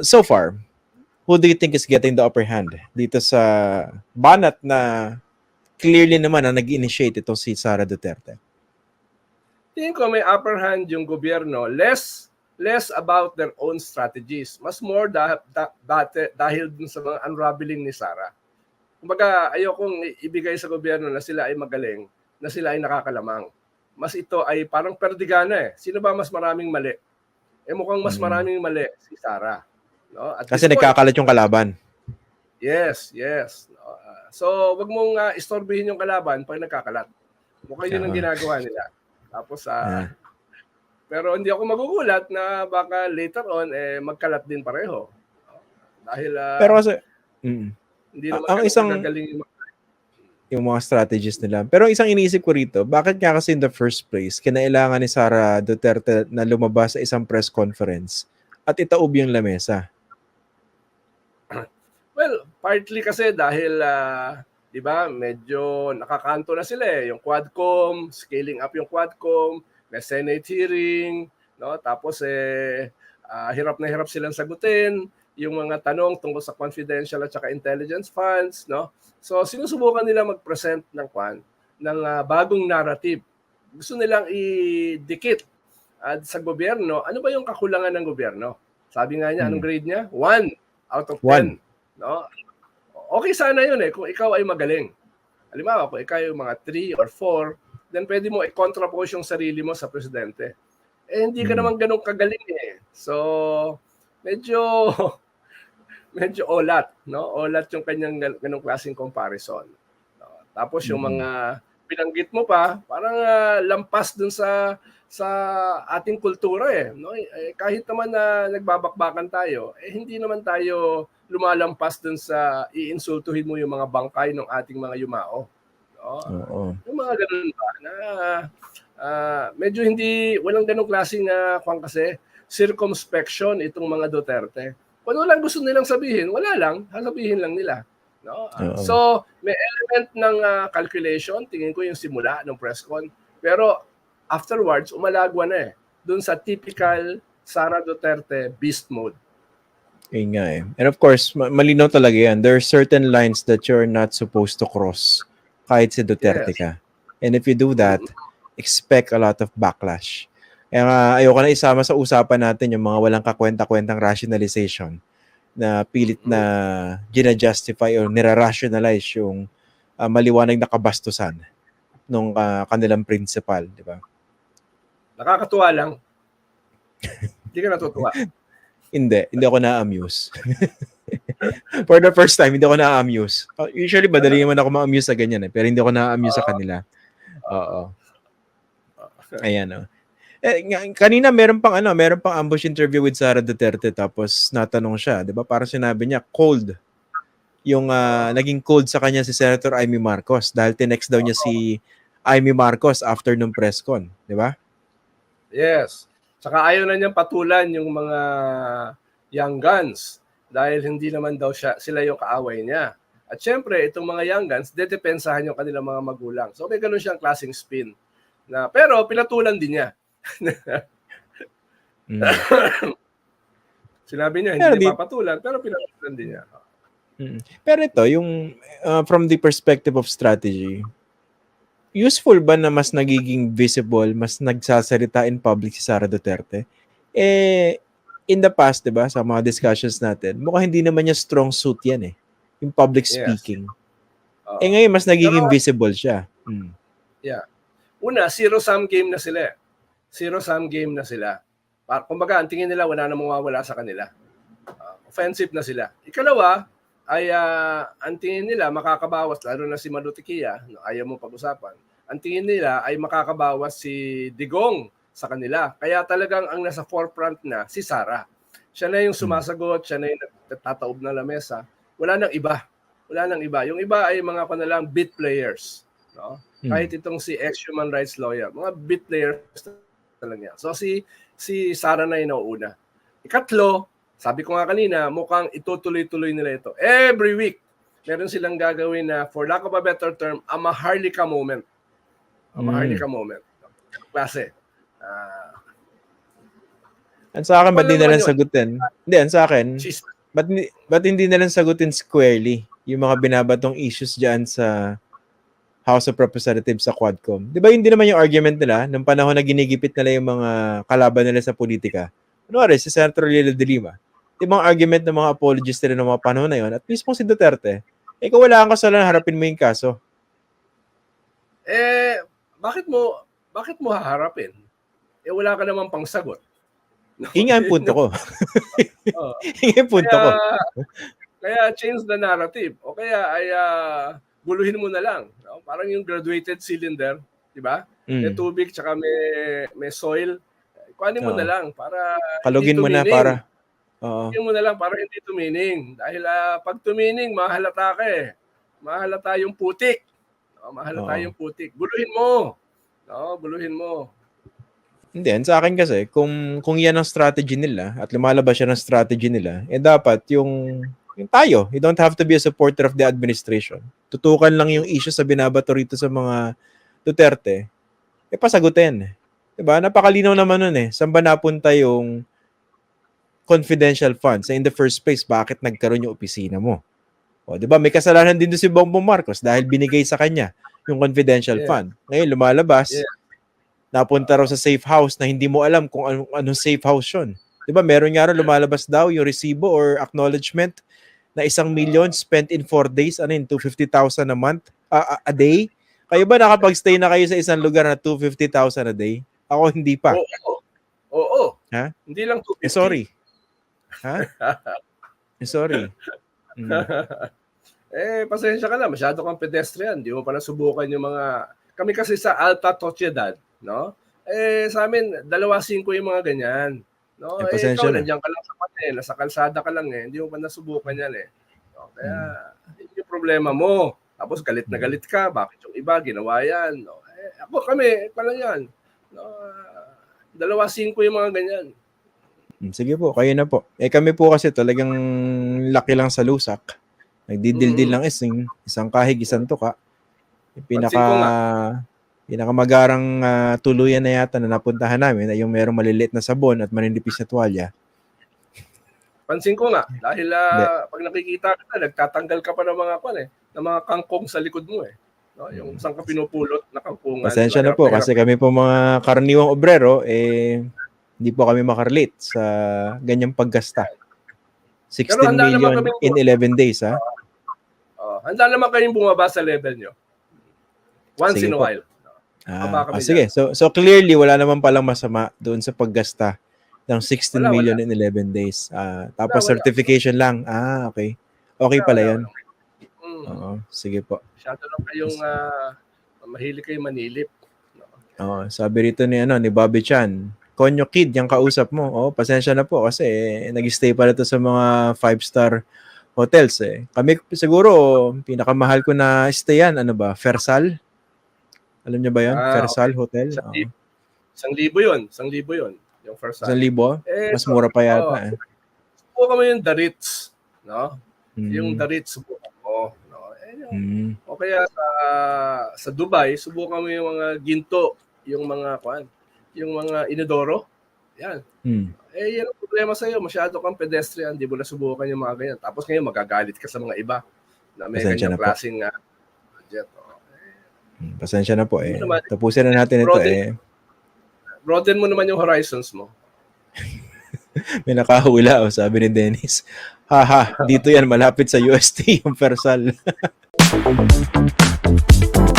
so far, who do you think is getting the upper hand dito sa banat na clearly naman na nag-initiate itong si Sara Duterte? Tingin ko may upper hand yung gobyerno, less less about their own strategies. Mas more dah- da- dati- dahil dun sa mga unraveling ni Sara. Kumbaga, ayokong ibigay sa gobyerno na sila ay magaling, na sila ay nakakalamang. Mas ito ay parang perdigana eh. Sino ba mas maraming mali? Eh mukhang mas Mm. maraming mali si Sara. No? At Kasi nagkakalat yung kalaban. Yes, yes. So, wag mong uh, istorbihin yung kalaban pag nagkakalat. Mukhang yun ang ginagawa nila. Tapos, Ah. ah, pero hindi ako magugulat na baka later on, eh, magkalat din pareho. Dahil, ah, Pero kasi, mm, hindi naman ang isang- kagagaling yung mga- yung mga strategies nila. Pero isang iniisip ko rito, bakit nga kasi in the first place, kinailangan ni Sara Duterte na lumabas sa isang press conference at itaob yung lamesa? Well, partly kasi dahil, ah, di ba, medyo nakakanto na sila eh. Yung Quadcom, scaling up yung Quadcom, may Senate hearing, no? Tapos eh, ah, hirap na hirap silang sagutin yung mga tanong tungkol sa confidential at saka intelligence funds, no? So sinusubukan nila mag-present ng kwan ng ah, bagong narrative. Gusto nilang idikit at sa gobyerno, ano ba yung kakulangan ng gobyerno? Sabi nga niya, Hmm. anong grade niya? One out of One. 10. No? Okay sana yun eh, kung ikaw ay magaling. Halimbawa, kung ikaw yung mga 3 or 4, then pwede mo i-contrapose yung sarili mo sa presidente. Eh, hindi ka Hmm. naman ganun kagaling eh. So, medyo, medyo olat, no? Olat yung kanyang gan- ganung klaseng comparison. No? Tapos yung Mhm. mga binanggit mo pa, parang ah, lampas dun sa sa ating kultura eh, no? Eh, kahit naman na nagbabakbakan tayo, eh hindi naman tayo lumalampas dun sa iinsultuhin mo yung mga bangkay ng ating mga yumao. Oo. Yung mga ganun ba na ah, medyo hindi walang ganung klaseng uh, kwan kasi circumspection itong mga Duterte. Kung ano lang gusto nilang sabihin, wala lang, sasabihin lang nila. No? Oo. so, may element ng ah, calculation, tingin ko yung simula ng press con. Pero afterwards, umalagwa na eh. Doon sa typical Sara Duterte beast mode. Yun nga eh. And of course, ma- malinaw talaga yan. There are certain lines that you're not supposed to cross kahit si Duterte Yes. ka. And if you do that, expect a lot of backlash. Kaya nga, ayoko na isama sa usapan natin yung mga walang kakwenta-kwentang rationalization na pilit na gina-justify or nira-rationalize yung ah, maliwanag na kabastusan nung ah, kanilang principal, di ba? Nakakatuwa lang. Hindi ka natutuwa. Hindi, hindi ako na-amuse. For the first time, hindi ako na-amuse. Uh, Usually, madali naman ako ma-amuse sa ganyan eh, pero hindi ako na-amuse sa kanila. Oo. Ayan oh. Eh, kanina meron pang ano, meron pang ambush interview with Sara Duterte tapos natanong siya, 'di ba? Parang sinabi niya cold yung ah, naging cold sa kanya si Senator Amy Marcos dahil tinext daw niya si Amy Marcos after nung press con, 'di ba? Yes. Saka ayaw na niyang patulan yung mga young guns dahil hindi naman daw siya, sila yung kaaway niya. At syempre, itong mga young guns, dedepensahan yung kanilang mga magulang. So may ganun siyang klaseng spin. Na, pero pinatulan din niya. Mm. Sinabi niya, Pero hindi di- niya papatulan, pero pinatulan din niya. Mm. Pero ito, yung uh, from the perspective of strategy, useful ba na mas nagiging visible, mas nagsasalita in public si Sara Duterte? Eh, in the past, di ba, sa mga discussions natin, mukhang hindi naman niya strong suit yan eh. Yung public Yes. speaking. Oo. Eh ngayon, mas nagiging Pero- visible siya. Mm. Una, zero-sum game na sila. eh. Zero-sum game na sila. Kumbaga, ang tingin nila, wala na mawawala sa kanila. Ah, offensive na sila. Ikalawa, ay ah, ang tingin nila makakabawas, lalo na si Malutikia, no, ayaw mo pag-usapan, ang tingin nila ay makakabawas si Digong sa kanila. Kaya talagang ang nasa forefront na si Sara. Siya na yung sumasagot, siya na yung nagtataob ng lamesa. Wala nang iba. Wala nang iba. Yung iba ay mga kanalang bit players. No? Mm. kahit itong si ex-human rights lawyer, mga bit players talaga. So si si Sara na yung nauuna. Ikatlo, sabi ko nga kanina, mukhang itutuloy-tuloy nila ito. Every week, meron silang gagawin na, for lack of a better term, a maharlika moment. A Mm. maharlika moment. Klase. Ah, Ang sa akin, ba't hindi na naman lang yun. sagutin? Hindi, sa akin, ba't, hindi- ba't hindi na lang sagutin squarely yung mga binabatong issues dyan sa House of Representatives sa Quadcom? Di ba hindi naman yung argument nila nung panahon na ginigipit nila yung mga kalaban nila sa politika? Ano si Senator Lilo de Lima? Ba ang argument ng mga apologists nila ng mga panahon na yun? At mismo si Duterte, eh kung wala kang kasalanan, harapin mo yung kaso. eh, bakit mo, bakit mo haharapin? Eh, wala ka naman pang sagot. No? Nga yung punto ko. Oo. Yun nga yung punto ko. kaya, change the narrative. O kaya ay ah, guluhin mo na lang. No? Parang yung graduated cylinder, di ba? May Mm. tubig tsaka may, may soil. Kuhanin mo Oo. na lang para Kalugin mo na tumining. para. Oo. Kuhanin mo na lang para hindi tumining. Dahil ah, pag tumining, mahalata ka eh. Mahalata yung putik. No? Mahalata Oo. yung putik. Guluhin mo. No, guluhin mo. Hindi, sa akin kasi, kung, kung yan ang strategy nila at lumalabas siya ng strategy nila, eh dapat yung, yung tayo, you don't have to be a supporter of the administration. Tutukan lang yung issue sa binabato rito sa mga Duterte, eh pasagutin. Diba? Napakalinaw naman nun eh. Saan ba napunta yung confidential funds? In the first place, bakit nagkaroon yung opisina mo? O, 'di ba? May kasalanan din doon si Bongbong Marcos dahil binigay sa kanya yung confidential Yeah. fund. Ngayon lumalabas, Yeah. napunta raw sa safe house na hindi mo alam kung anong, anong safe house 'yon. 'Di ba? Meron nga raw lumalabas daw yung resibo or acknowledgement na isang million spent in four days, ano yun, 250,000 a month, a, a- a day. Kayo ba nakapag-stay na kayo sa isang lugar na 250,000 a day? Ako hindi pa. Oo. Oo. Ha? Hindi lang 250. Eh, sorry. Ha? Eh, sorry. Mm. eh, pasensya ka na. Masyado kang pedestrian. Di mo pa nasubukan yung mga... Kami kasi sa Alta Sociedad, no? Eh, sa amin, dalawa singko yung mga ganyan. No? Eh, Eh, ikaw, na. nandiyan ka lang sa panel. Nasa kalsada ka lang eh. Hindi mo pa nasubukan yan eh. No? Kaya, yun yung problema mo. Tapos galit na galit ka. Bakit yung iba ginawa yan? No? Eh, ako kami, pala yan. No? Ah, Dalawa singko yung mga ganyan. Mm, Sige po, kayo na po. Eh kami po kasi talagang laki lang sa lusak. Nagdidildil Mm. lang isang, isang kahig, isang tuka. Yung pinaka pinakamagarang ah, tuluyan na yata na napuntahan namin ay yung merong maliliit na sabon at maninipis na tuwalya. Pansin ko nga, dahil ah, pag nakikita ka, nagtatanggal ka pa ng mga kwan eh, ng mga kangkong sa likod mo eh. No? Yung saan ka pinupulot na kangkungan. Pasensya na Mahirap- po kasi kami po mga karaniwang obrero eh hindi po kami makarelate sa ganyang paggasta. 16 Pero handa naman million in 11 days ha. Oh, handa naman kayong bumaba sa level nyo. Once Sige in a po. while. Ah, ah, sige. So so clearly wala naman palang masama doon sa paggasta ng 16 Wala, million in 11 days. Ah, tapos Wala, wala. certification lang. Ah, okay. Okay pala 'yon. Mm, Oo, sige po. masyado lang kayong ah, mahilig kayo manilip. Oo, sabi rito ni ano ni Bobby Chan, Konyo Kid, yung kausap mo. Oh, pasensya na po kasi eh, nag-stay pala to sa mga five-star hotels eh. Kami siguro pinakamahal ko na stayan, ano ba? Fersal? Alam niyo ba 'yon? Ah, Fersal Hotel. Isang, libo, isang libo yun. Isang libo yun. Yung first Isang libo? Eh, Mas mura pa yata. oo. eh. Subukan mo yung The Ritz. No? Mm. Yung The Ritz, subukan mo. No? Eh, yung, Mm. O kaya sa, sa Dubai, subukan mo yung mga ginto, yung mga kwan, yung mga inodoro. Yan. Mm. Eh, yan ang problema sa iyo. Masyado kang pedestrian, di mo nasubukan yung mga ganyan. Tapos ngayon, magagalit ka sa mga iba na may Pasensya ganyang na klaseng ah, budget. O, Mm, Pasensya na po eh. Ano naman? Tapusin na natin ito Broaden- eh. broaden mo naman yung horizons mo. May nakahula oh, sabi ni Dennis. Haha, dito yan malapit sa UST yung Fersal.